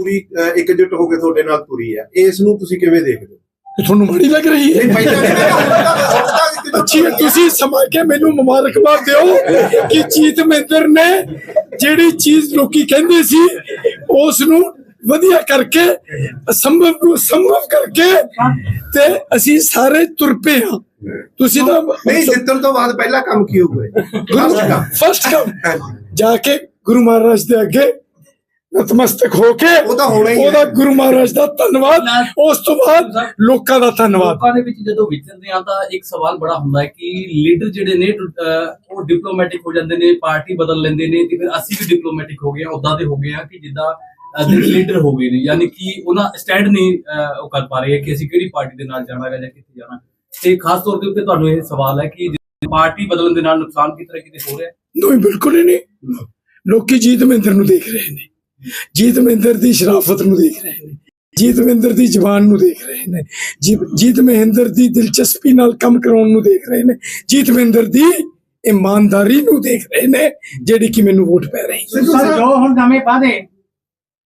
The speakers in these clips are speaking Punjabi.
ਪੂਰੀ ਇਕਜੁੱਟ ਹੋ ਕੇ ਤੁਹਾਡੇ ਨਾਲ ਤੁਰੀ ਹੈ। ਇਸ ਨੂੰ ਤੁਸੀਂ ਕਿਵੇਂ ਦੇਖਦੇ ਹੋ? ਤੁਹਾਨੂੰ ਮਾੜੀ ਲੱਗ ਰਹੀ ਹੈ। ਅੱਛੀ ਤੁਸੀਂ ਸਮਾ ਕੇ ਮੈਨੂੰ ਮੁਬਾਰਕਬਾਦ ਦਿਓ ਕਿ ਜੀਤ ਮਹਿੰਦਰ ਨੇ ਜਿਹੜੀ ਚੀਜ਼ ਲੋਕੀ ਕਹਿੰਦੇ ਸੀ ਉਸ ਨੂੰ ਵਧੀਆ ਕਰਕੇ ਸੰਭਵ ਨੂੰ ਸੰਭਵ ਕਰਕੇ ਤੇ ਅਸੀਂ ਸਾਰੇ ਤੁਰ ਪਏ ਹਾਂ। ਤੁਸੀਂ ਤਾਂ ਨਹੀਂ ਜਿੱਤਣ ਤੋਂ ਬਾਅਦ ਪਹਿਲਾ ਕੰਮ ਕੀ ਹੋਊਗਾ। ਫਸਟ ਕੰਮ। ਜਾ ਕੇ ਗੁਰੂ ਮਹਾਰਾਜ ਦੇ ਅੱਗੇ ਨਤਮਸਤਕ ਹੋ ਕੇ ਉਹ ਤਾਂ ਹੋਣਾ ਹੀ। ਉਹਦਾ ਗੁਰੂ ਮਹਾਰਾਜ ਦਾ ਧੰਨਵਾਦ। ਉਸ ਤੋਂ ਬਾਅਦ ਲੋਕਾਂ ਦਾ ਧੰਨਵਾਦ। ਲੋਕਾਂ ਦੇ ਵਿੱਚ ਜਦੋਂ ਵਿਚਰਦੇ ਆ ਤਾਂ ਇੱਕ ਸਵਾਲ ਬੜਾ ਹੁੰਦਾ ਹੈ ਕਿ ਲੀਡਰ ਜਿਹੜੇ ਨੇ ਉਹ ਡਿਪਲੋਮੈਟਿਕ ਹੋ ਜਾਂਦੇ ਨੇ ਪਾਰਟੀ ਬਦਲ ਲੈਂਦੇ ਨੇ ਤੇ ਫਿਰ ਅਸੀਂ ਵੀ ਡਿਪਲੋਮੈਟਿਕ ਹੋ ਗਏ ਆ ਉਦਾਂ ਦੇ ਹੋ ਗਏ ਆ ਕਿ ਜਿੱਦਾਂ ਲੀਡਰ ਹੋ ਗਏ ਨੇ। ਯਾਨੀ ਕਿ ਉਹਨਾਂ ਸਟੈਂਡ ਨਹੀਂ ਉਹ ਕਰ ਪਾ ਰਹੇ ਕਿ ਅਸੀਂ ਕਿਹੜੀ ਪਾਰਟੀ ਦੇ ਨਾਲ ਜਾਣਾ ਹੈ ਜਾਂ ਕਿੱਥੇ ਜਾਣਾ। ਤੇ ਖਾਸ ਤੌਰ ਦੇ ਉੱਤੇ ਤੁਹਾਨੂੰ ਇਹ ਸਵਾਲ ਹੈ ਕਿ ਪਾਰਟੀ ਬਦਲਣ ਦੇ ਨਾਲ ਨੁਕਸਾਨ ਕਿਸ ਤਰ੍ਹਾਂ ਕਿਤੇ ਹੋ ਰਿਹਾ ਹੈ? ਨਹੀਂ ਬਿਲਕੁਲ ਹੀ ਨਹੀਂ। ਲੋਕੀ ਜੀਤ ਮਹਿੰਦਰ ਨੂੰ ਦੇਖ ਰਹੇ ਨੇ। ਜੀਤ ਮਹਿੰਦਰ ਦੀ ਸ਼ਰਾਫਤ ਨੂੰ ਦੇਖ ਰਹੇ ਨੇ ਜੀਤ ਮਹਿੰਦਰ ਦੀ ਜ਼ਬਾਨ ਨੂੰ ਦੇਖ ਰਹੇ ਨੇ ਜੀ- ਜੀਤ ਮਹਿੰਦਰ ਦੀ ਦਿਲਚਸਪੀ ਨਾਲ ਕੰਮ ਕਰਾਉਣ ਨੂੰ ਦੇਖ ਰਹੇ ਨੇ ਜੀਤ ਮਹਿੰਦਰ ਦੀ ਇਮਾਨਦਾਰੀ ਨੂੰ ਦੇਖ ਰਹੇ ਨੇ ਜਿਹੜੀ ਕਿ ਮੈਨੂੰ ਵੋਟ ਪੈ ਰਹੀ ਸਰ ਜੋ ਹੁਣ ਨਵੇਂ ਵਾਅਦੇ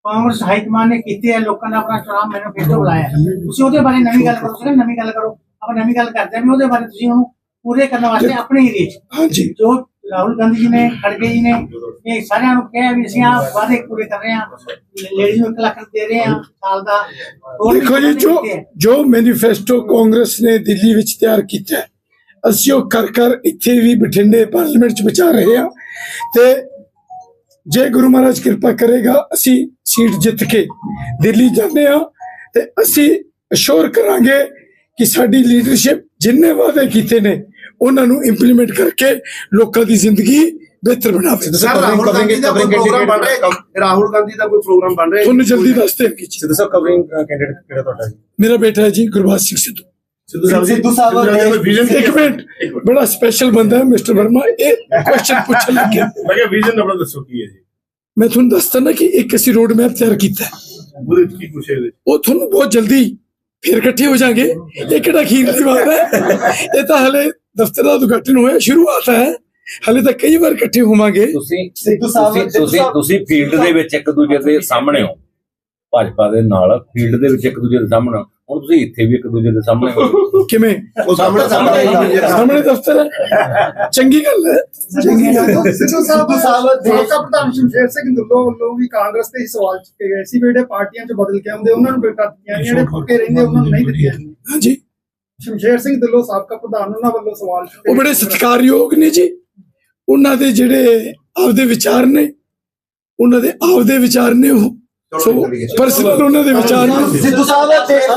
ਕਾਂਗਰਸ ਹਾਈ ਕਮਾਂਡ ਨੇ ਕੀਤੇ ਆ ਲੋਕਾਂ ਨੇ ਆਪਣਾ ਚੁਣਾਵ ਮੈਨੀਫੈਸਟੋ ਬੁਲਾਇਆ ਹੈ। ਤੁਸੀਂ ਉਹਦੇ ਬਾਰੇ ਨਵੀਂ ਗੱਲ ਕਰੋ ਸਰ ਨਵੀਂ ਗੱਲ ਕਰੋ। ਆਪਾਂ ਨਵੀਂ ਗੱਲ ਕਰਦੇ ਹਾਂ ਵੀ ਉਹਦੇ ਬਾਰੇ ਤੁਸੀਂ ਉਹਨੂੰ ਪੂਰੇ ਕਰਨ ਵਾਸਤੇ ਆਪਣੇ ਏਰੀਏ 'ਚ ਹਾਂਜੀ। ਜੋ ਰਾਹੁਲ ਗਾਂਧੀ ਜੀ ਨੇ ਖੜਗੇ ਜੀ ਨੇ। ਇਹ ਸਾਰਿਆਂ ਨੂੰ ਕਿਹਾ ਵੀ ਅਸੀਂ ਆ ਵਾਅਦੇ ਪੂਰੇ ਕਰ ਰਹੇ ਹਾਂ। ਲੇਡੀਜ਼ ਨੂੰ 1 ਲੱਖ ਦੇ ਰਹੇ ਹਾਂ ਸਾਲ ਦਾ। ਦੇਖੋ ਜੀ ਜੋ। ਜੋ ਮੈਨੀਫੈਸਟੋ ਕਾਂਗਰਸ ਨੇ ਦਿੱਲੀ ਵਿੱਚ ਤਿਆਰ ਕੀਤਾ ਅਸੀਂ ਉਹ ਕਰ ਕਰ ਇੱਥੇ ਵੀ ਬਠਿੰਡੇ ਪਾਰਲੀਮੈਂਟ 'ਚ ਬਚਾ ਰਹੇ ਹਾਂ ਤੇ ਜੇ ਗੁਰੂ ਮਹਾਰਾਜ ਕਿਰਪਾ ਕਰੇਗਾ ਅਸੀਂ ਸੀਟ ਜਿੱਤ ਕੇ ਦਿੱਲੀ ਜਾਂਦੇ ਹਾਂ ਤੇ ਅਸੀਂ ਅਸ਼ੋਰ ਕਰਾਂਗੇ ਕਿ ਸਾਡੀ ਲੀਡਰਸ਼ਿਪ ਜਿੰਨੇ ਵਾਅਦੇ ਕੀਤੇ ਨੇ ਉਹਨਾਂ ਨੂੰ ਇੰਪਲੀਮੈਂਟ ਕਰਕੇ ਲੋਕਾਂ ਦੀ ਜ਼ਿੰਦਗੀ ਬਿਹਤਰ ਬਣਾਵੇ। ਸਰ ਰਾਹੁਲ ਗਾਂਧੀ ਦਾ ਕੋਈ ਪ੍ਰੋਗਰਾਮ ਬਣ ਰਿਹਾ ਹੈ? ਰਾਹੁਲ ਗਾਂਧੀ ਦਾ ਕੋਈ ਪ੍ਰੋਗਰਾਮ ਬਣ ਰਿਹਾ ਹੈ? ਤੁਹਾਨੂੰ ਜਲਦੀ ਦੱਸ ਦੇਣਗੇ ਜੀ। ਸਿੱਧੂ ਸਾਹਿਬ ਕਵਰਿੰਗ ਕੈਂਡੀਡੇਟ ਕਿਹੜਾ ਤੁਹਾਡਾ ਜੀ ਮੇਰਾ ਬੇਟਾ ਹੈ ਜੀ ਗੁਰਬਾਜ ਸਿੰਘ ਸਿੱਧੂ। ਸਿੱਧੂ ਸਾਹਿਬ ਸਿੱਧੂ ਸਾਹਿਬ ਵਿਜ਼ਨ ਇੱਕ ਮਿੰਟ ਬੜਾ ਸਪੈਸ਼ਲ ਬੰਦਾ ਹੈ ਮਿਸਟਰ ਵਰਮਾ ਇਹ ਕੁਐਸਚਨ ਪੁੱਛਣ ਲੱਗਿਆ। ਮੈਂ ਕਿਹਾ ਵਿਜ਼ਨ ਆਪਣਾ ਦੱਸੋ ਕੀ ਹੈ ਜੀ? ਮੈਂ ਤੁਹਾਨੂੰ ਦੱਸਦਾ ਨਾ ਕਿ ਇੱਕ ਅਸੀਂ ਰੋਡ ਮੈਪ ਤਿਆਰ ਕੀਤਾ ਹੈ। ਉਹਦੇ ਕੀ? ਉਹ ਤੁਹਾਨੂੰ ਬਹੁਤ ਜਲਦੀ ਫਿਰ ਇਕੱਠੇ ਹੋ ਜਾਾਂਗੇ। ਇਹ ਕਿਹੜਾ ਖੀਰ ਦੀ ਬਾਤ ਹੈ? ਇਹ ਤਾਂ ਹਲੇ ਦਫ਼ਤਰ ਦਾ ਉਦਘਾਟਨ ਹੋਇਆ ਸ਼ੁਰੂਆਤ ਹੈ। ਹਲੇ ਤਾਂ ਕਈ ਵਾਰ ਇਕੱਠੇ ਹੋਵਾਂਗੇ। ਤੁਸੀਂ ਸਿੱਧੂ ਸਾਹਿਬ ਤੁਸੀਂ ਤੁਸੀਂ ਫੀਲਡ ਦੇ ਵਿੱਚ ਇੱਕ ਦੂਜੇ ਦੇ ਸਾਹਮਣੇ ਹੋ। ਭਾਜਪਾ ਦੇ ਨਾਲ ਫੀਲਡ ਦੇ ਵਿੱਚ ਇੱਕ ਦੂਜੇ ਦੇ ਸਾਹਮਣੇ। ਹੁਣ ਤੁਸੀਂ ਇੱਥੇ ਵੀ ਇੱਕ ਦੂਜੇ ਦੇ ਸਾਹਮਣੇ ਹੋ ਕਿਵੇਂ? ਉਹ ਸਾਹਮਣੇ ਸਾਹਮਣੇ। ਸਾਹਮਣੇ ਦਫ਼ਤਰ ਹੈ। ਚੰਗੀ ਗੱਲ ਹੈ। ਚੰਗੀ ਗੱਲ ਹੈ। ਸਿੱਧੂ ਸਾਹਿਬ ਸਾਬਕਾ ਪ੍ਰਧਾਨ ਸ਼ਮਸ਼ੇਰ ਸਿੰਘ ਦੁੱਲੋ ਵੱਲੋਂ ਵੀ ਕਾਂਗਰਸ ਤੇ ਹੀ ਸਵਾਲ ਚੁੱਕੇ ਗਏ ਸੀ ਵੀ ਜਿਹੜੇ ਪਾਰਟੀਆਂ 'ਚ ਬਦਲ ਕੇ ਆਉਂਦੇ ਉਹਨਾਂ ਨੂੰ ਬੇਟਾ ਦਿੱਤੀਆਂ ਜਿਹੜੇ ਪੱਕੇ ਰਹਿੰਦੇ ਉਹਨਾਂ ਨੂੰ ਨਹੀਂ ਦਿੱਤੀਆਂ। ਹਾਂਜੀ। ਸ਼ਮਸ਼ੇਰ ਸਿੰਘ ਦੁੱਲੋ ਸਾਬਕਾ ਪ੍ਰਧਾਨ ਉਹਨਾਂ ਵੱਲੋਂ ਸਵਾਲ ਚੁੱਕੇ ਉਹ ਬੜੇ ਸਤਿਕਾਰਯੋਗ ਨੇ ਜੀ। ਉਹਨਾਂ ਦੇ ਜਿਹੜੇ ਆਪਦੇ ਵਿਚਾਰ ਨੇ ਉਹਨਾਂ ਦੇ ਆਪਦੇ ਵਿਚਾਰ ਨੇ ਉਹ। ਸੋ ਪਰਸਨਲ ਉਹਨਾਂ ਦੇ ਵਿਚਾਰ ਨੇ ਸਿੱਧੂ ਸਾਹਿਬ ਦੇਸ਼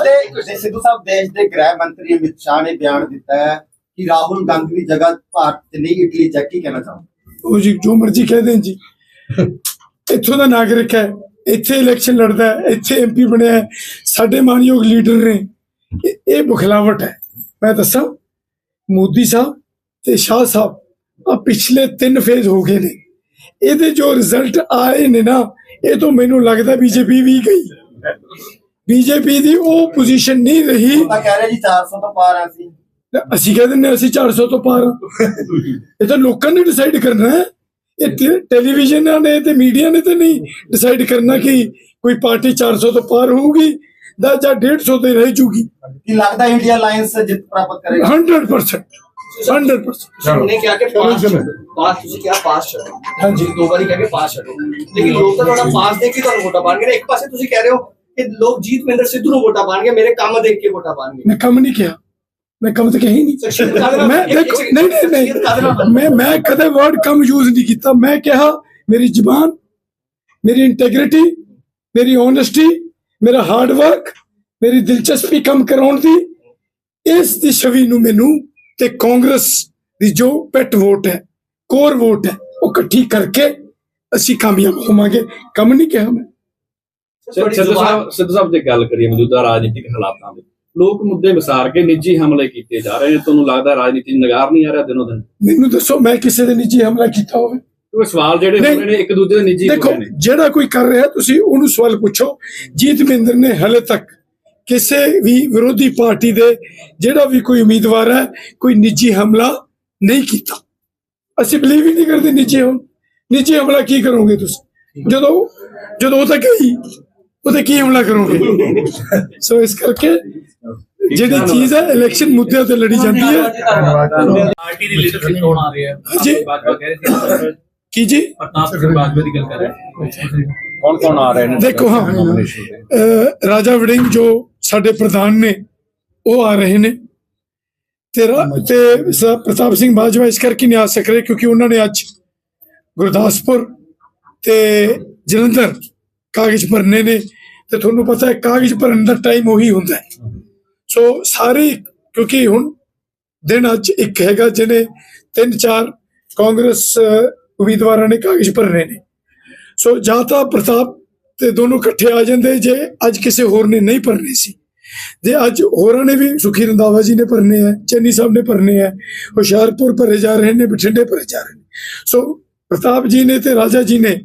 ਦੇ ਸਿੱਧੂ ਸਾਹਿਬ ਦੇਸ਼ ਦੇ ਗ੍ਰਹਿ ਮੰਤਰੀ ਅਮਿਤ ਸ਼ਾਹ ਨੇ ਬਿਆਨ ਦਿੱਤਾ ਹੈ ਕਿ ਰਾਹੁਲ ਗਾਂਧੀ ਦੀ ਜਗ੍ਹਾ ਭਾਰਤ ਨਹੀਂ ਇਟਲੀ 'ਚ। ਕੀ ਕਹਿਣਾ ਚਾਹੁੰਦੇ ਉਹ ਜੀ ਜੋ ਮਰਜ਼ੀ ਕਹਿ ਦੇਣ ਜੀ। ਇੱਥੋਂ ਦਾ ਨਾਗਰਿਕ ਹੈ ਇੱਥੇ ਇਲੈਕਸ਼ਨ ਲੜਦਾ ਹੈ ਇੱਥੇ ਐਮਪੀ ਬਣਿਆ ਹੈ ਸਾਡੇ ਮਾਨਯੋਗ ਲੀਡਰ ਨੇ। ਇਹ- ਇਹ ਬੁਖਲਾਵਟ ਹੈ। ਮੈਂ ਦੱਸਾਂ ਮੋਦੀ ਸਾਹਿਬ ਤੇ ਸ਼ਾਹ ਸਾਹਿਬ ਆ ਪਿਛਲੇ ਤਿੰਨ ਫੇਜ਼ ਹੋ ਗਏ ਨੇ। ਇਹਦੇ ਜੋ ਰਿਜ਼ਲਟ ਆਏ ਨੇ ਨਾ ਇਹ ਤੋਂ ਮੈਨੂੰ ਲੱਗਦਾ ਬੀਜੇਪੀ ਵੀ ਗਈ। ਬੀਜੇਪੀ ਦੀ ਉਹ ਪੋਜੀਸ਼ਨ ਨਹੀਂ ਰਹੀ। ਤਾਂ ਕਹਿ ਰਹੇ ਜੀ 400 ਤੋਂ ਪਾਰ ਆ ਸੀ ਅਸੀਂ ਕਹਿ ਅਸੀਂ 400 ਤੋਂ ਪਾਰ। ਇਹ ਤਾਂ ਲੋਕਾਂ ਨੇ ਡਿਸਾਈਡ ਕਰਨਾ ਹੈ। ਇਹ ਟੈ- ਟੈਲੀਵਿਜ਼ਨਾਂ ਨੇ ਤੇ ਮੀਡੀਆ ਨੇ ਤਾਂ ਨਹੀਂ ਡਿਸਾਈਡ ਕਰਨਾ ਕਿ ਕੋਈ ਪਾਰਟੀ 400 ਤੋਂ ਪਾਰ ਹੋਊਗੀ ਦਾ ਜਾਂ 150 ਤੇ ਰਹਿ ਜੂਗੀ। ਲੱਗਦਾ ਇੰਡੀਆ ਅਲਾਈਅੰਸ ਜਿੱਤ ਪ੍ਰਾਪਤ ਕਰੇਗਾ? 100% 100% ਉਹਨੇ ਕਿਹਾ ਕਿ ਪਾਸ ਪਾਸ ਤੁਸੀਂ ਕਿਹਾ ਪਾਸ ਛੱਡੋ ਹਾਂਜੀ ਦੋ ਵਾਰੀ ਕਹਿ ਕੇ ਪਾਸ ਛੱਡੋ ਲੇਕਿਨ ਲੋਕ ਤਾਂ ਤੁਹਾਡਾ ਪਾਸ ਦੇਖ ਕੇ ਤੁਹਾਨੂੰ ਵੋਟਾਂ ਪਾਣਗੇ ਨਾ ਇੱਕ ਪਾਸੇ ਤੁਸੀਂ ਕਹਿ ਰਹੇ ਹੋ ਕਿ ਲੋਕ ਜੀਤ ਮਹਿੰਦਰ ਸਿੱਧੂ ਨੂੰ ਵੋਟਾਂ ਪਾਣਗੇ ਮੇਰੇ ਕੰਮ ਦੇਖ ਕੇ ਵੋਟਾਂ ਪਾਣਗੇ ਮੈਂ ਕੰਮ ਨਹੀਂ ਕਿਹਾ ਮੈਂ ਕੰਮ ਤਾਂ ਕਹੀ ਨਹੀਂ ਸ਼ਖਸੀਅਤ ਕਾਹਦੇ ਨਾਲ- ਮੈਂ ਇੱਕ- ਦੇਖੋ ਇੱਕ- ਨਹੀਂ ਨਹੀਂ ਸ਼ਖਸੀਅਤ ਕਾਹਦੇ ਨਾਲ ਨਹੀਂ ਮੈਂ ਮੈਂ ਕਦੇ ਵਰਡ ਕਮ ਯੂਜ਼ ਨਹੀਂ ਕੀਤਾ ਮੈਂ ਕਿਹਾ ਮੇਰੀ ਜ਼ੁਬਾਨ ਮੇਰੀ ਇੰਟੈਗ੍ਰਿਟੀ ਮੇਰੀ ਓਨੈਸਟੀ ਮੇਰਾ ਹਾਰਡ ਵਰਕ ਮੇਰੀ ਦਿਲਚਸਪੀ ਕੰਮ ਕਰਾਉਣ ਦੀ ਇਸ ਦੀ ਛਵੀ ਨੂੰ ਮੈਨੂੰ ਤੇ ਕਾਂਗਰਸ ਦੀ ਜੋ ਪੈਟ ਵੋਟ ਹੈ ਕੋਰ ਵੋਟ ਹੈ ਉਹ ਇਕੱਠੀ ਕਰਕੇ ਅਸੀਂ ਕਾਮਯਾਬ ਹੋਵਾਂਗੇ। ਕੰਮ ਨਹੀਂ ਕਿਹਾ ਮੈਂ। ਸਿੱਧੂ ਸਾਹਿਬ ਸਿੱਧੂ ਸਾਹਿਬ ਦੀ ਗੱਲ ਕਰੀਏ ਮੌਜੂਦਾ ਰਾਜਨੀਤਿਕ ਹਾਲਾਤਾਂ ਦੇ ਲੋਕ ਮੁੱਦੇ ਵਿਸਾਰ ਕੇ ਨਿੱਜੀ ਹਮਲੇ ਕੀਤੇ ਜਾ ਰਹੇ ਨੇ ਤੁਹਾਨੂੰ ਲੱਗਦਾ ਰਾਜਨੀਤੀ ਨਿਗਾਰ ਨਹੀਂ ਆ ਰਿਹਾ ਦਿਨੋਂ ਦਿਨ? ਮੈਨੂੰ ਦੱਸੋ ਮੈਂ ਕਿਸੇ ਦੇ ਨਿੱਜੀ ਹਮਲਾ ਕੀਤਾ ਹੋਵੇ? ਕਿਉਂਕਿ ਸਵਾਲ ਜਿਹੜੇ ਹੋ ਨਹੀਂ। ਰਹੇ ਨੇ ਇੱਕ ਦੂਜੇ ਦੇ ਨਿੱਜੀ ਦੇਖੋ ਜਿਹੜਾ ਕੋਈ ਕਰ ਰਿਹਾ ਤੁਸੀਂ ਉਹਨੂੰ ਸਵਾਲ ਪੁੱਛੋ। ਜੀਤ ਮਹਿੰਦਰ ਨੇ ਹਲੇ ਤੱਕ ਕਿਸੇ ਵੀ ਵਿਰੋਧੀ ਪਾਰਟੀ ਦੇ ਜਿਹੜਾ ਵੀ ਕੋਈ ਉਮੀਦਵਾਰ ਹੈ ਕੋਈ ਨਿੱਜੀ ਹਮਲਾ ਨਹੀਂ ਕੀਤਾ। ਅਸੀਂ ਬਲੀਵ ਹੀ ਨਹੀਂ ਕਰਦੇ ਨਿੱਜੀ ਹਮ ਨਿੱਜੀ ਹਮਲਾ ਕੀ ਕਰੋਗੇ ਤੁਸੀਂ? ਜਦੋਂ ਜਦੋਂ ਉਹ ਤਾਂ ਉਹਤੇ ਕੀ ਹਮਲਾ ਕਰੋਗੇ? ਸੋ ਇਸ ਕਰਕੇ ਜਿਹੜੀ ਚੀਜ਼ ਹੈ ਇਲੈਕਸ਼ਨ ਮੁੱਦਿਆਂ ਤੇ ਲੜੀ ਜਾਂਦੀ ਹੈ। ਪਾਰਟੀ ਦੀ ਲੀਡਰਸ਼ਿਪ ਕੌਣ ਆ ਰਹੀ ਹੈ? ਜੀ। ਕੀ ਜੀ? ਪ੍ਰਤਾਪ ਸਿੰਘ ਬਾਜਵਾ ਦੀ ਗੱਲ ਕਰ ਰਹੇ ਕੌਣ ਕੌਣ ਆ ਰਹੇ ਨੇ? ਦੇਖੋ ਹਾਂ। ਰਾਜਾ ਵੜਿੰਗ ਜੋ ਸਾਡੇ ਪ੍ਰਧਾਨ ਨੇ ਉਹ ਆ ਰਹੇ ਨੇ। ਤੇਰਾ ਤੇ ਪ੍ਰਤਾਪ ਸਿੰਘ ਬਾਜਵਾ ਇਸ ਕਰਕੇ ਨਹੀਂ ਆ ਸਕ ਰਹੇ ਕਿਉਂਕਿ ਉਹਨਾਂ ਨੇ ਅੱਜ ਗੁਰਦਾਸਪੁਰ ਤੇ ਜਲੰਧਰ ਕਾਗਜ਼ ਭਰਨੇ ਨੇ ਤੇ ਤੁਹਾਨੂੰ ਪਤਾ ਹੈ ਕਾਗਜ਼ ਭਰਨ ਦਾ ਟਾਈਮ ਉਹੀ ਹੁੰਦਾ ਹੈ। ਸੋ ਸਾਰੇ ਕਿਉਂਕਿ ਹੁਣ ਦਿਨ ਅੱਜ ਇੱਕ ਹੈਗਾ ਜਿਹਨੇ ਤਿੰਨ ਚਾਰ ਕਾਂਗਰਸ ਉਮੀਦਵਾਰਾਂ ਨੇ ਕਾਗਜ਼ ਭਰਨੇ ਨੇ। ਸੋ ਜਾਂ ਤਾਂ ਪ੍ਰਤਾਪ ਤੇ ਦੋਨੋਂ ਇਕੱਠੇ ਆ ਜਾਂਦੇ ਜੇ ਅੱਜ ਕਿਸੇ ਹੋਰ ਨੇ ਨਹੀਂ ਭਰਨੇ ਸੀ। ਜੇ ਅੱਜ ਹੋਰਾਂ ਨੇ ਵੀ ਸੁਖੀ ਰੰਦਾਵਾ ਜੀ ਨੇ ਭਰਨੇ ਹੈ ਚੰਨੀ ਸਾਹਿਬ ਨੇ ਭਰਨੇ ਹੈ ਹੁਸ਼ਿਆਰਪੁਰ ਭਰੇ ਜਾ ਰਹੇ ਨੇ ਬਠਿੰਡੇ ਭਰੇ ਜਾ ਰਹੇ ਨੇ। ਸੋ ਪ੍ਰਤਾਪ ਜੀ ਨੇ ਤੇ ਰਾਜਾ ਜੀ ਨੇ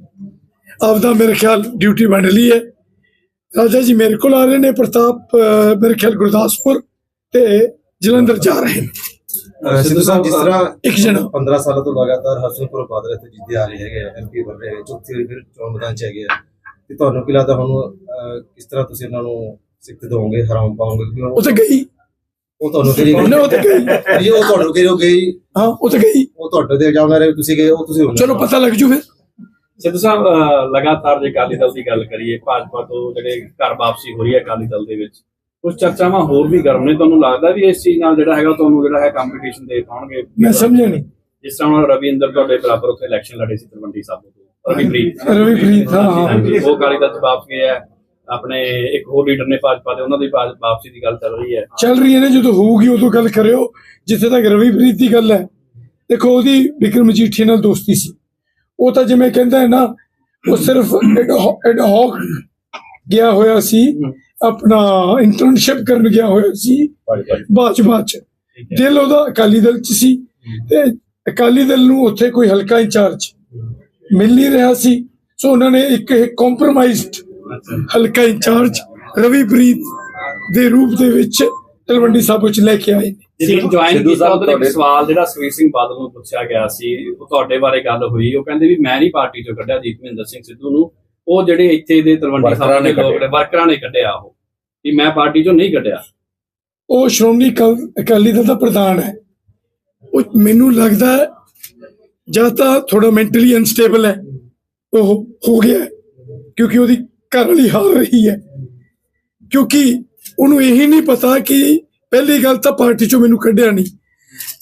ਆਪਦਾ ਮੇਰੇ ਖਿਆਲ ਡਿਊਟੀ ਵੰਡ ਲਈ ਹੈ। ਰਾਜਾ ਜੀ ਮੇਰੇ ਕੋਲ ਆ ਰਹੇ ਨੇ ਪ੍ਰਤਾਪ ਮੇਰੇ ਖਿਆਲ ਗੁਰਦਾਸਪੁਰ ਤੇ ਜਲੰਧਰ ਜਾ ਰਹੇ ਨੇ। ਸਿੱਧੂ ਸਾਹਿਬ ਜਿਸ ਤਰ੍ਹਾਂ ਇੱਕ ਜਣਾ। 15 ਸਾਲਾਂ ਤੋਂ ਲਗਾਤਾਰ ਹਰਸਿੰਘਪੁਰ ਬਾਦਲ ਇੱਥੇ ਜਿੱਤੇ ਆ ਰਹੇ ਹੈਗੇ ਐਮਪੀ ਬਣ ਰਹੇ ਚੌਥੀ ਵਾਰੀ ਫਿਰ ਚੋਣ ਮੈਦਾਨ ਚ ਹੈਗੇ ਆ। ਤੇ ਤੁਹਾਨੂੰ ਕੀ ਲੱਗਦਾ ਹੁਣ ਅਹ, ਕਿਸ ਤਰ੍ਹਾਂ ਤੁਸੀਂ ਇਹਨਾਂ ਨੂੰ ਸਿੱਖ ਦੋਗੇ ਹਰਾਮ ਪਾਓਗੇ? ਕਿਉਂਕਿ ਉਹ ਤੇ ਗਈ। ਉਹ ਤੁਹਾਨੂੰ ਕਿਹੜੀ ਉਹਨੇ ਉਹ ਤੇ ਗਈ। ਜੀ ਉਹ ਤੁਹਾਨੂੰ ਕਿਹੜੀ ਉਹ ਗਈ ਹਾਂ ਉਹ ਤੇ ਗਈ। ਉਹ ਤੁਹਾਡੇ ਦੇ ਇਲਜ਼ਾਮ ਲਾ ਰਹੇ ਤੁਸੀਂ ਗਏ ਉਹ ਤੁਸੀਂ ਹੁਣ ਚਲੋ ਪਤਾ ਲੱਗ ਜੂ ਫਿਰ। ਸਿੱਧੂ ਸਾਹਿਬ ਅਹ, ਲਗਾਤਾਰ ਜੇ ਅਕਾਲੀ ਦਲ ਦੀ ਗੱਲ ਕਰੀਏ ਭਾਜਪਾ ਤੋਂ ਜਿਹੜੇ ਘਰ ਵਾਪਸੀ ਹੋ ਰਹੀ ਹੈ ਅਕਾਲੀ ਦਲ ਦੇ ਵਿੱਚ ਕੁਝ ਚਰਚਾਵਾਂ ਹੋਰ ਵੀ ਗਰਮ ਨੇ। ਤੁਹਾਨੂੰ ਲੱਗਦਾ ਵੀ ਇਸ ਚੀਜ਼ ਨਾਲ ਜਿਹੜਾ ਹੈਗਾ ਤੁਹਾਨੂੰ ਜਿਹੜਾ ਹੈ ਕੰਪੀਟੀਸ਼ਨ ਦੇ ਪਾਉਣਗੇ? ਮੈਂ ਸਮਝਿਆ ਨਹੀਂ। ਜਿਸ ਤਰ੍ਹਾਂ ਹੁਣ ਰਵੀ ਇੰਦਰ ਤੁਹਾਡੇ ਬਰਾਬਰ ਉੱਥੇ ਇਲੈਕਸ਼ਨ ਲੜੇ ਸੀ ਤਲਵੰਡੀ ਸਾਬੋ ਤੋਂ। ਰਵੀਪ੍ਰੀਤ ਰਵੀਪ੍ਰੀਤ, ਹਾਂ। ਹਾਂਜੀ, ਉਹ ਅਕਾਲੀ ਦਲ ਚ ਵਾਪਸ ਗਏ ਹੈ ਆਪਣੇ ਇੱਕ ਹੋਰ ਲੀਡਰ ਨੇ ਭਾਜਪਾ ਦੇ ਉਹਨਾਂ ਦੀ ਵਾ- ਵਾਪਸੀ ਦੀ ਗੱਲ ਚੱਲ ਰਹੀ ਹੈ। ਚੱਲ ਰਹੀ ਹੈ ਨਾ ਜਦੋਂ ਹੋਊਗੀ ਉਦੋਂ ਗੱਲ ਕਰਿਓ। ਜਿੱਥੇ ਤੱਕ ਰਵੀਪ੍ਰੀਤ ਦੀ ਗੱਲ ਹੈ ਦੇਖੋ ਉਹਦੀ ਵਿਕਰਮ ਮਜੀਠੀਆ ਨਾਲ ਦੋਸਤੀ ਸੀ। ਉਹ ਤਾਂ ਜਿਵੇਂ ਕਹਿੰਦਾ ਹੈ ਨਾ ਉਹ ਸਿਰਫ ਐਡ ਹੌਕ ਗਿਆ ਹੋਇਆ ਸੀ। ਆਪਣਾ ਇੰਟਰਨਸ਼ਿਪ ਕਰਨ ਗਿਆ ਹੋਇਆ ਸੀ। ਬਾਅਦ ਬਾਅਦ ਚ। ਦਿਲ ਉਹਦਾ ਅਕਾਲੀ ਦਲ ਚ ਸੀ। ਤੇ ਅਕਾਲੀ ਦਲ ਨੂੰ ਉੱਥੇ ਕੋਈ ਹਲਕਾ ਇੰਚਾਰਜ ਮਿਲ ਨਹੀਂ ਰਿਹਾ ਸੀ। ਸੋ ਉਹਨਾਂ ਨੇ ਇੱਕ ਕੰਪਰੋਮਾਈਜ਼ਡ ਹਲਕਾ ਇੰਚਾਰਜ ਰਵੀਪ੍ਰੀਤ ਦੇ ਰੂਪ ਦੇ ਵਿੱਚ ਤਲਵੰਡੀ ਸਾਬੋ ਚ ਲੈ ਕੇ ਆਏ। ਨੇ ਜਿਹੜੀ ਜੁਆਇਨ ਸਿੱਧੂ ਕੀਤਾ ਸਾਹਿਬ ਉਹਦੇ ਇੱਕ ਤੁਹਾਡੇ- ਸਵਾਲ ਜਿਹੜਾ ਸੁਖਬੀਰ ਸਿੰਘ ਬਾਦਲ ਨੂੰ ਪੁੱਛਿਆ ਗਿਆ ਸੀ ਉਹ ਤੁਹਾਡੇ ਬਾਰੇ ਗੱਲ ਹੋਈ। ਉਹ ਕਹਿੰਦੇ ਵੀ ਮੈਂ ਨਹੀਂ ਪਾਰਟੀ ਚੋਂ ਕੱਢਿਆ ਮਹਿੰਦਰ ਸਿੰਘ ਸਿੱਧੂ ਨੂੰ। ਉਹ ਜਿਹੜੇ ਇੱਥੇ ਦੇ ਤਲਵੰਡੀ ਸਾਹਿਬ ਦੇ ਨੇ ਲੋਕ ਨੇ ਵਰਕਰਾਂ ਨੇ ਕੱਢਿਆ ਉਹ ਵੀ ਮੈਂ ਪਾਰਟੀ ਚੋਂ ਨਹੀਂ ਕੱਢਿਆ। ਉਹ ਸ਼੍ਰੋਮਣੀ ਅਕਾ- ਅਕਾਲੀ ਦਲ ਦਾ ਪ੍ਰਧਾਨ ਹੈ। ਉਹ ਮੈਨੂੰ ਲੱਗਦਾ ਹੈ ਜਾਂ ਤਾਂ ਥੋੜਾ ਮੈਂਟਲੀ ਅਨਸਟੇਬਲ ਹੈ। ਉਹ ਹੋ ਗਿਆ ਕਿਉਂਕਿ ਉਹਦੀ ਘਰ ਵਾਲੀ ਹਾਰ ਰਹੀ ਹੈ। ਕਿਉਂਕਿ ਉਹਨੂੰ ਇਹੀ ਨਹੀਂ ਪਤਾ ਕਿ ਪਹਿਲੀ ਗੱਲ ਤਾਂ ਪਾਰਟੀ ਚੋਂ ਮੈਨੂੰ ਕੱਢਿਆ ਨਹੀਂ।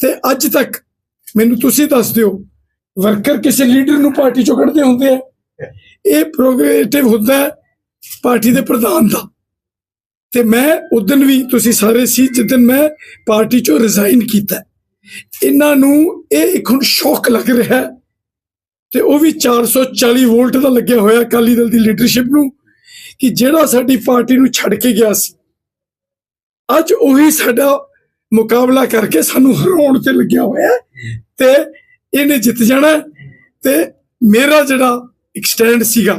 ਤੇ ਅੱਜ ਤੱਕ ਮੈਨੂੰ ਤੁਸੀਂ ਦੱਸ ਦਿਓ ਵਰਕਰ ਕਿਸੇ ਲੀਡਰ ਨੂੰ ਪਾਰਟੀ ਚੋਂ ਕੱਢਦੇ ਹੁੰਦੇ ਆ? ਇਹ ਪ੍ਰੋਗਰੇਟਿਵ ਹੁੰਦਾ ਪਾਰਟੀ ਦੇ ਪ੍ਰਧਾਨ ਦਾ। ਤੇ ਮੈਂ ਉਦੋਂ ਵੀ ਤੁਸੀਂ ਸਾਰੇ ਸੀ ਜਿੱਦਨ ਮੈਂ ਪਾਰਟੀ ਚੋਂ ਰਿਜ਼ਾਈਨ ਕੀਤਾ ਇਹਨਾਂ ਨੂੰ ਇਹ ਇੱਕ ਹੁਣ ਸ਼ੌਕ ਲੱਗ ਰਿਹਾ ਹੈ ਤੇ ਉਹ ਵੀ 440 ਵੋਲਟ ਦਾ ਲੱਗਿਆ ਹੋਇਆ ਅਕਾਲੀ ਦਲ ਦੀ ਲੀਡਰਸ਼ਿਪ ਨੂੰ ਕਿ ਜਿਹੜਾ ਸਾਡੀ ਪਾਰਟੀ ਨੂੰ ਛੱਡ ਕੇ ਗਿਆ ਸੀ। ਅੱਜ ਉਹੀ ਸਾਡਾ ਮੁਕਾਬਲਾ ਕਰਕੇ ਸਾਨੂੰ ਹਰਾਉਣ ਤੇ ਲੱਗਿਆ ਹੋਇਆ ਤੇ ਇਹਨੇ ਜਿੱਤ ਜਾਣਾ ਤੇ ਮੇਰਾ ਜਿਹੜਾ ਇੱਕ ਸਟੈਂਡ ਸੀਗਾ,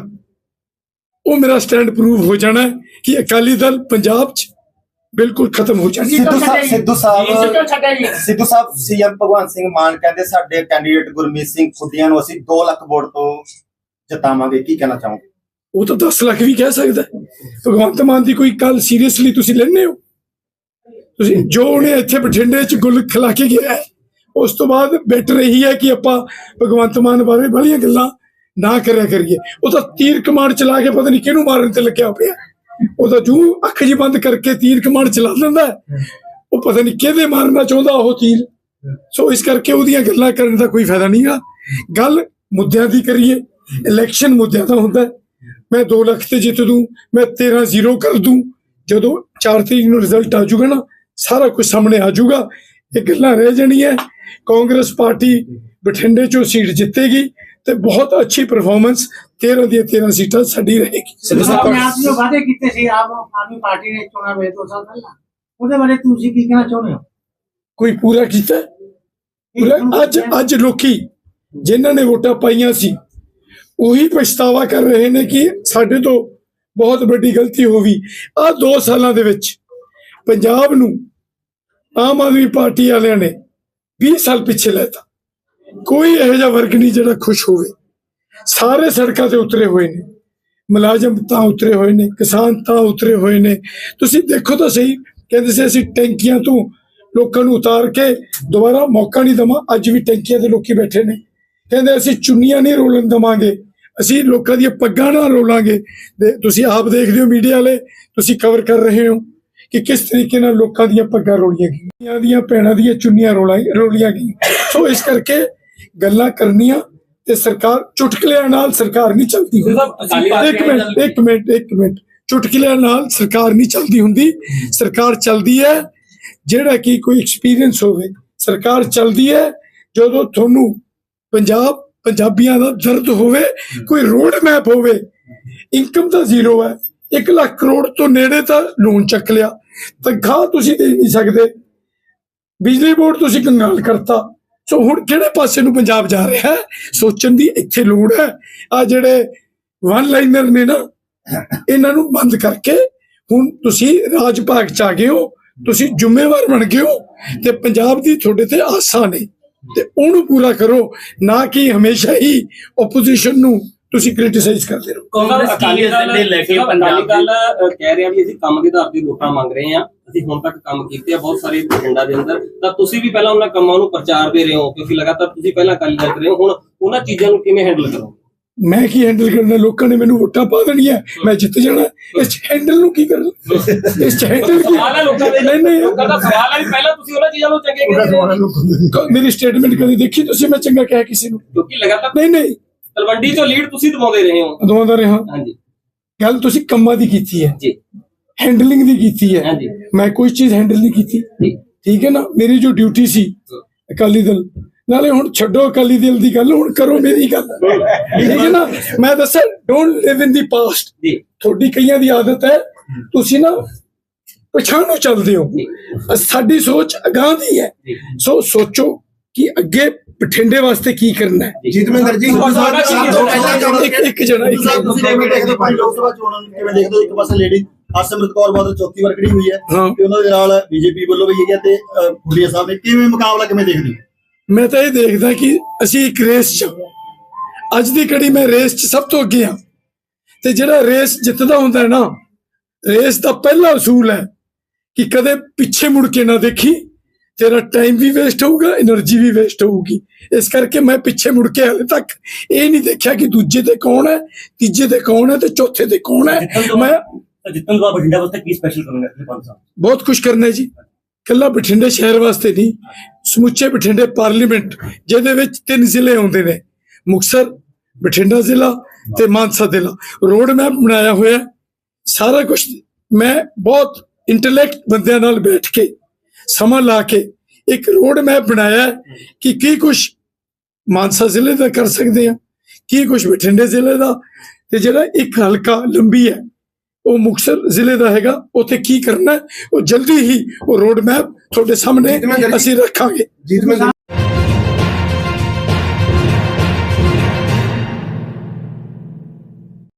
ਉਹ ਮੇਰਾ ਸਟੈਂਡ ਪ੍ਰੂਵ ਹੋ ਜਾਣਾ ਕਿ ਅਕਾਲੀ ਦਲ ਪੰਜਾਬ 'ਚ ਬਿਲਕੁਲ ਖਤਮ ਹੋ ਜਾਣੀ ਸਿੱਧੂ ਸਾਹਿਬ ਸਿੱਧੂ ਸਾਹਿਬ ਸਿੱਧੂ ਸਾਹਿਬ ਸੀਐਮ ਭਗਵੰਤ ਸਿੰਘ ਮਾਨ ਕਹਿੰਦੇ ਸਾਡੇ ਕੈਂਡੀਡੇਟ ਗੁਰਮੀਤ ਸਿੰਘ ਖੁੱਡੀਆਂ ਨੂੰ ਅਸੀਂ 2 ਲੱਖ ਵੋਟ ਤੋਂ ਜਿਤਾਵਾਂਗੇ। ਕੀ ਕਹਿਣਾ ਚਾਹੋਗੇ? ਉਹ ਤਾਂ 10 ਲੱਖ ਵੀ ਕਹਿ ਸਕਦਾ। ਭਗਵੰਤ ਮਾਨ ਦੀ ਕੋਈ ਗੱਲ ਸੀਰੀਅਸਲੀ ਤੁਸੀਂ ਲੈਣੇ ਹੋ? ਤੁਸੀਂ ਜੋ ਉਹਨੇ ਇੱਥੇ ਬਠਿੰਡੇ 'ਚ ਗੁੱਲ ਖਿਲਾ ਕੇ ਗਿਆ ਉਸ ਤੋਂ ਬਾਅਦ ਬੈਟਰ ਇਹੀ ਹੈ ਕਿ ਆਪਾਂ ਭਗਵੰਤ ਮਾਨ ਬਾਰੇ ਬੜੀਆਂ ਗੱਲਾਂ ਨਾ ਕਰਿਆ ਕਰੀਏ। ਉਹ ਤਾਂ ਤੀਰ ਕਮਾਂਡ ਚਲਾ ਕੇ ਪਤਾ ਨਹੀਂ ਕਿਹਨੂੰ ਮਾਰਨ ਤੇ ਲੱਗਿਆ ਪਿਆ। ਉਹ ਤਾਂ ਜੂ ਅੱਖ ਜੀ ਬੰਦ ਕਰਕੇ ਤੀਰ ਕਮਾਂਡ ਚਲਾ ਦਿੰਦਾ। ਉਹ ਪਤਾ ਨਹੀਂ ਕਿਹਦੇ ਮਾਰਨਾ ਚਾਹੁੰਦਾ ਉਹ ਤੀਰ। ਸੋ ਇਸ ਕਰਕੇ ਉਹਦੀਆਂ ਗੱਲਾਂ ਕਰਨ ਦਾ ਕੋਈ ਫਾਇਦਾ ਨਹੀਂਗਾ ਗੱਲ ਮੁੱਦਿਆਂ ਦੀ ਕਰੀਏ ਇਲੈਕਸ਼ਨ ਮੁੱਦਿਆਂ ਦਾ ਹੁੰਦਾ। ਮੈਂ 2 ਲੱਖ ਤੇ ਜਿੱਤ ਦੂੰ ਮੈਂ 13 ਜ਼ੀਰੋ ਕਰ ਦੂੰ। ਜਦੋਂ 4 ਤਰੀਕ ਨੂੰ ਰਿਜ਼ਲਟ ਆ ਜਾਊਗਾ ਨਾ ਸਾਰਾ ਕੁਝ ਸਾਹਮਣੇ ਆ ਜਾਊਗਾ। ਇਹ ਗੱਲਾਂ ਰਹਿ ਜਾਣੀਆਂ। ਕਾਂਗਰਸ ਪਾਰਟੀ ਬਠਿੰਡੇ ਚੋਂ ਸੀਟ ਜਿੱਤੇਗੀ। ਤੇ ਬਹੁਤ ਅੱਛੀ ਪਰਫਾਰਮੈਂਸ 13 ਦੀਆਂ 13 ਸੀਟਾਂ ਸਾਡੀ ਰਹੇਗੀ। ਸਿੱਧੂ ਸਾਹਿਬ ਆਪਣੇ ਆਪ ਜੋ ਵਾਅਦੇ ਕੀਤੇ ਸੀ ਆਮ ਆਦਮੀ ਪਾਰਟੀ ਨੇ ਚੋਣਾਂ ਵੇਲੇ ਦੋ ਸਾਲ ਪਹਿਲਾਂ। ਉਹਦੇ ਬਾਰੇ ਤੁਸੀਂ ਕੀ ਕਹਿਣਾ ਚਾਹੁੰਦੇ ਹੋ? ਕੋਈ ਪੂਰਾ ਕੀਤਾ? ਪੂਰਾ? ਅੱਜ ਅੱਜ ਲੋਕੀ ਜਿਨ੍ਹਾਂ ਨੇ ਵੋਟਾਂ ਪਾਈਆਂ ਸੀ ਉਹੀ ਪਛਤਾਵਾ ਕਰ ਰਹੇ ਨੇ ਕਿ ਸਾਡੇ ਤੋਂ ਬਹੁਤ ਵੱਡੀ ਗਲਤੀ ਹੋ ਗਈ। ਆ 2 ਸਾਲਾਂ ਦੇ ਵਿੱਚ ਪੰਜਾਬ ਨੂੰ ਆਮ ਆਦਮੀ ਪਾਰਟੀ ਵਾਲਿਆਂ ਨੇ 20 ਸਾਲ ਪਿੱਛੇ ਲੈਤਾ ਕੋਈ ਇਹੋ ਜਿਹਾ ਵਰਗ ਨਹੀਂ ਜਿਹੜਾ ਖੁਸ਼ ਹੋਵੇ। ਸਾਰੇ ਸੜਕਾਂ ਤੇ ਉਤਰੇ ਹੋਏ ਨੇ। ਮੁਲਾਜ਼ਮ ਤਾਂ ਉਤਰੇ ਹੋਏ ਨੇ, ਕਿਸਾਨ ਤਾਂ ਉਤਰੇ ਹੋਏ ਨੇ। ਤੁਸੀਂ ਦੇਖੋ ਤਾਂ ਸਹੀ, ਕਹਿੰਦੇ ਸੀ ਅਸੀਂ ਟੈਂਕੀਆਂ ਤੋਂ ਲੋਕਾਂ ਨੂੰ ਉਤਾਰ ਕੇ ਦੁਬਾਰਾ ਮੌਕਾ ਨਹੀਂ ਦਵਾਂ, ਅੱਜ ਵੀ ਟੈਂਕੀਆਂ ਤੇ ਲੋਕੀ ਬੈਠੇ ਨੇ। ਕਹਿੰਦੇ ਅਸੀਂ ਚੁੰਨੀਆਂ ਨਹੀਂ ਰੋਲਣ ਦਵਾਂਗੇ, ਅਸੀਂ ਲੋਕਾਂ ਦੀਆਂ ਪੱਗਾਂ ਨਾਲ ਰੋਲਾਂਗੇ। ਤੇ ਤੁਸੀਂ ਆਪ ਦੇਖਦੇ ਹੋ ਮੀਡੀਆ ਵਾਲੇ, ਤੁਸੀਂ ਕਵਰ ਕਰ ਰਹੇ ਹੋ ਕਿ ਕਿਸ ਤਰੀਕੇ ਨਾਲ ਲੋਕਾਂ ਦੀਆਂ ਪੱਗਾਂ ਰੋਲੀਆਂ ਗਈਆਂ ਦੀਆਂ, ਭੈਣਾਂ ਦੀਆਂ ਚੁੰਨੀਆਂ ਰੋਲਾਂ ਰੋਲੀਆਂ ਗਈਆਂ। ਸੋ ਇਸ ਕਰਕੇ ਗੱਲਾਂ ਕਰਨੀਆਂ ਤੇ ਸਰਕਾਰ ਚੁਟਕਲਿਆਂ ਨਾਲ ਸਰਕਾਰ ਨਹੀਂ ਚੱਲਦੀ ਹੁੰਦੀ। ਇੱਕ ਮਿੰਟ ਇੱਕ ਮਿੰਟ ਇੱਕ ਮਿੰਟ। ਚੁਟਕਲਿਆਂ ਨਾਲ ਸਰਕਾਰ ਨਹੀਂ ਚੱਲਦੀ ਹੁੰਦੀ। ਸਰਕਾਰ ਚੱਲਦੀ ਹੈ ਜਿਹੜਾ ਕਿ ਕੋਈ ਐਕਸਪੀਰੀਅੰਸ ਹੋਵੇ। ਸਰਕਾਰ ਚੱਲਦੀ ਹੈ ਜਦੋਂ ਤੁਹਾਨੂੰ ਪੰਜਾਬ ਪੰਜਾਬੀਆਂ ਦਾ ਦਰਦ ਹੋਵੇ ਕੋਈ ਰੋਡ ਮੈਪ ਹੋਵੇ ਇਨਕਮ ਤਾਂ ਜ਼ੀਰੋ ਹੈ। 1 ਲੱਖ ਕਰੋੜ ਤੋਂ ਨੇੜੇ ਤਾਂ ਲੋਨ ਚੱਕ ਲਿਆ। ਤਨਖਾਹ ਤੁਸੀਂ ਦੇ ਨਹੀਂ ਸਕਦੇ। ਬਿਜਲੀ ਬੋਰਡ ਤੁਸੀਂ ਕੰਗਾਲ ਕਰਤਾ। ਸੋ ਹੁਣ ਕਿਹੜੇ ਪਾਸੇ ਨੂੰ ਪੰਜਾਬ ਜਾ ਰਿਹਾ ਹੈ? ਸੋਚਣ ਦੀ ਇੱਥੇ ਲੋੜ ਹੈ। ਆ ਜਿਹੜੇ ਵਨ ਲਾਈਨਰ ਨੇ ਨਾ ਇਹਨਾਂ ਨੂੰ ਬੰਦ ਕਰਕੇ ਹੁਣ ਤੁਸੀਂ ਰਾਜ ਭਾਗ ਚ ਆ ਗਏ ਹੋ ਤੁਸੀਂ ਜ਼ਿੰਮੇਵਾਰ ਬਣ ਗਏ ਹੋ ਤੇ ਪੰਜਾਬ ਦੀ ਤੁਹਾਡੇ ਤੇ ਆਸਾਂ ਨੇ। ਤੇ ਉਹਨੂੰ ਪੂਰਾ ਕਰੋ ਨਾ ਕਿ ਹਮੇਸ਼ਾ ਹੀ ਆਪੋਜੀਸ਼ਨ ਨੂੰ ਤੁਸੀਂ ਕ੍ਰਿਟਿਸਾਈਜ਼ ਕਰਦੇ ਰਹੋ। ਕਾਂਗਰਸ ਅਕਾਲੀ ਦਲ ਨੇ ਲੈ ਕੇ ਸਾਹਿਬ, ਪੰਜਾਬ ਅਕਾਲੀ ਦਲ ਅ, ਕਹਿ ਰਿਹਾ ਵੀ ਅਸੀਂ ਕੰਮ ਦੇ ਆਧਾਰ ਤੇ ਵੋਟਾਂ ਮੰਗ ਰਹੇ ਹਾਂ। ਅਸੀਂ ਹੁਣ ਤੱਕ ਕੰਮ ਕੀਤੇ ਆ ਬਹੁਤ ਸਾਰੇ ਪਿੰਡਾਂ ਦੇ ਅੰਦਰ। ਤਾਂ ਤੁਸੀਂ ਵੀ ਪਹਿਲਾਂ ਉਹਨਾਂ ਕੰਮਾਂ ਨੂੰ ਪ੍ਰਚਾਰ ਦੇ ਰਹੇ ਹੋ ਕਿਉਂਕਿ ਲਗਾਤਾਰ ਤੁਸੀਂ ਪਹਿਲਾਂ ਦਲ 'ਚ ਰਹੇ ਹੋ ਹੁਣ ਉਹਨਾਂ ਚੀਜ਼ਾਂ ਨੂੰ ਕਿਵੇਂ ਹੈਂਡਲ ਕਰੋਗੇ? ਮੈਂ ਕੀ ਹੈਂਡਲ ਕਰਨਾ? ਲੋਕਾਂ ਨੇ ਮੈਨੂੰ ਵੋਟਾਂ ਪਾ ਦੇਣੀਆਂ ਮੈਂ ਜਿੱਤ ਜਾਣਾ। ਇਸ ਹੈਂਡਲ ਨੂੰ ਕੀ ਕਰਨਾ ਇਸ ਹੈਂਡਲ ਕੀ ਸਵਾਲ ਹੈ ਲੋਕਾਂ ਦੇ ਨਹੀਂ ਨਹੀਂ। ਲੋਕਾਂ ਦਾ ਸਵਾਲ ਹੈ ਪਹਿਲਾਂ ਤੁਸੀਂ ਉਹਨਾਂ ਚੀਜ਼ਾਂ ਨੂੰ ਚੰਗੇ ਕਹਿੰਦੇ ਮੇਰੀ ਸਟੇਟਮੈਂਟ ਕਦੀ ਦੇਖੀ ਤੁਸੀਂ? ਮੈਂ ਚੰਗਾ ਕਿਹਾ ਕਿਸੇ ਨੂੰ। ਕਿਉਂਕਿ ਲਗਾਤਾਰ ਨਹੀਂ ਨਹੀਂ। ਤਲਵੰਡੀ ਤੋਂ ਲੀਡ ਤੁਸੀਂ ਦਵਾਉਂਦੇ ਰਹੇ ਹੋ। ਦਵਾਉਂਦਾ ਰਿਹਾ। ਹਾਂਜੀ। ਗੱਲ ਤੁਸੀਂ ਕੰਮਾਂ ਦੀ ਕੀਤੀ ਹੈ। ਜੀ। ਹੈਂਡਲਿੰਗ ਦੀ ਕੀਤੀ ਹੈ। ਹਾਂਜੀ। ਮੈਂ ਕੋਈ ਚੀਜ਼ ਹੈਂਡਲ ਨਹੀਂ ਕੀਤੀ। ਠੀਕ ਹੈ ਨਾ? ਮੇਰੀ ਜੋ ਡਿਊਟੀ ਸੀ ਅਕਾਲੀ ਦਲ ਨਾਲੇ ਹੁਣ ਛੱਡੋ ਅਕਾਲੀ ਦਲ ਦੀ ਗੱਲ ਹੁਣ ਕਰੋ ਮੇਰੀ ਗੱਲ। ਠੀਕ ਹੈ ਨਾ? ਮੈਂ ਦੱਸਿਆ don't Liv in the past ਜੀ। ਤੁਹਾਡੀ ਕਈਆਂ ਦੀ ਆਦਤ ਹੈ। ਤੁਸੀਂ ਨਾ ਪਛਾਣ ਨੂੰ ਚੱਲਦੇ ਹੋ। ਜੀ। ਅ- ਸਾਡੀ ਸੋਚ ਅਗਾਂਹ ਦੀ ਹੈ। ਜੀ। ਸੋ ਸੋਚੋ ਕਿ ਅੱਗੇ ਬਠਿੰਡੇ ਵਾਸਤੇ ਕੀ ਕਰਨਾ ਹੈ। ਜੀਤਮਿੰਦਰ ਜੀ? ਇੱਕ ਇੱਕ ਜਣਾ ਇੱਕ ਤੁਸੀਂ ਕਿਵੇਂ ਦੇਖਦੇ ਹੋ ਪੰਜ ਲੋਕ ਸਭਾ ਚੋਣਾਂ ਨੂੰ ਕਿਵੇਂ ਦੇਖਦੇ ਹੋ? ਇੱਕ ਪਾਸੇ ਲੇਡੀ ਹਰਸਿਮਰਤ ਕੌਰ ਬਾਦਲ ਚੌਥੀ ਵਾਰ ਖੜੀ ਹੋਈ ਹੈ ਤੇ ਉਹਨਾਂ ਦੇ ਨਾਲ ਬੀਜੇਪੀ ਵੱਲੋਂ ਵੀ ਹੈਗੀ ਹੈ ਤੇ ਬੁੱਢੀਆ ਸਾਹਿਬ ਨੇ ਕਿਵੇਂ ਮੁਕਾਬਲਾ ਕਿਵੇਂ ਦੇਖਦੇ ਮੈਂ ਤਾਂ ਇਹ ਦੇਖਦਾ ਕਿ ਅਸੀਂ ਇੱਕ ਰੇਸ 'ਚ ਅੱਜ ਦੀ ਘੜੀ ਮੈਂ ਰੇਸ 'ਚ ਸਭ ਤੋਂ ਅੱਗੇ ਹਾਂ। ਤੇ ਜਿਹੜਾ ਰੇਸ ਜਿੱਤਦਾ ਹੁੰਦਾ ਹੈ ਨਾ ਰੇਸ ਦਾ ਪਹਿਲਾ ਅਸੂਲ ਹੈ ਕਿ ਕਦੇ ਪਿੱਛੇ ਮੁੜ ਕੇ ਨਾ ਦੇਖੀ ਤੇਰਾ ਟਾਈਮ ਵੀ ਵੇਸਟ ਹੋਊਗਾ એનર્ਜੀ ਵੀ ਵੇਸਟ ਹੋਊਗੀ। ਇਸ ਕਰਕੇ ਮੈਂ ਪਿੱਛੇ ਮੁੜ ਕੇ ਹਾਲੇ ਤੱਕ ਇਹ ਨਹੀਂ ਦੇਖਿਆ ਕਿ ਦੂਜੇ ਤੇ ਕੌਣ ਹੈ ਤੀਜੇ ਤੇ ਕੌਣ ਹੈ ਤੇ ਚੌਥੇ ਤੇ ਕੌਣ ਹੈ। ਮੈਂ ਜਿੱਤਨ ਦਾ ਬਠਿੰਡਾ ਵਾਸਤੇ ਕੀ ਸਪੈਸ਼ਲ ਕਰੋਗੇ ਪੰਜ ਸਾਹਿਬ ਬਹੁਤ ਕੁਝ ਕਰਨਾ ਜੀ। ਕੱਲਾ ਬਠਿੰਡੇ ਸ਼ਹਿਰ ਵਾਸਤੇ ਨਹੀਂ, ਸਮੁੱਚੇ ਬਠਿੰਡੇ ਪਾਰਲੀਮੈਂਟ ਜਿਹਦੇ ਵਿੱਚ ਤਿੰਨ ਜ਼ਿਲ੍ਹੇ ਆਉਂਦੇ ਨੇ। ਮੁਕਸਰ ਬਠਿੰਡਾ ਜ਼ਿਲ੍ਹਾ ਤੇ ਮਾਨਸਾ ਜ਼ਿਲ੍ਹਾ। ਰੋਡ ਮੈਪ ਬਣਾਇਆ ਹੋਇਆ ਸਾਰਾ ਕੁਝ ਮੈਂ ਬਹੁਤ ਇੰਟੈਲੈਕਟ ਬੰਦਿਆਂ ਨਾਲ ਬੈਠ ਕੇ, ਸਮਾਂ ਲਾ ਕੇ ਇੱਕ ਰੋਡ ਮੈਪ ਬਣਾਇਆ ਕਿ ਕੀ ਕੁਝ ਮਾਨਸਾ ਜ਼ਿਲ੍ਹੇ ਦਾ ਕਰ ਸਕਦੇ ਆ ਕੀ ਕੁਝ ਬਠਿੰਡੇ ਜ਼ਿਲ੍ਹੇ ਦਾ। ਤੇ ਜਿਹੜਾ ਇੱਕ ਹਲਕਾ ਲੰਬੀ ਹੈ ਉਹ ਮੁਕਤਸਰ ਜ਼ਿਲ੍ਹੇ ਦਾ ਹੈਗਾ ਉੱਥੇ ਕੀ ਕਰਨਾ ਉਹ ਜਲਦੀ ਹੀ ਉਹ ਰੋਡ ਮੈਪ ਤੁਹਾਡੇ ਸਾਹਮਣੇ ਅਸੀਂ ਰੱਖਾਂਗੇ।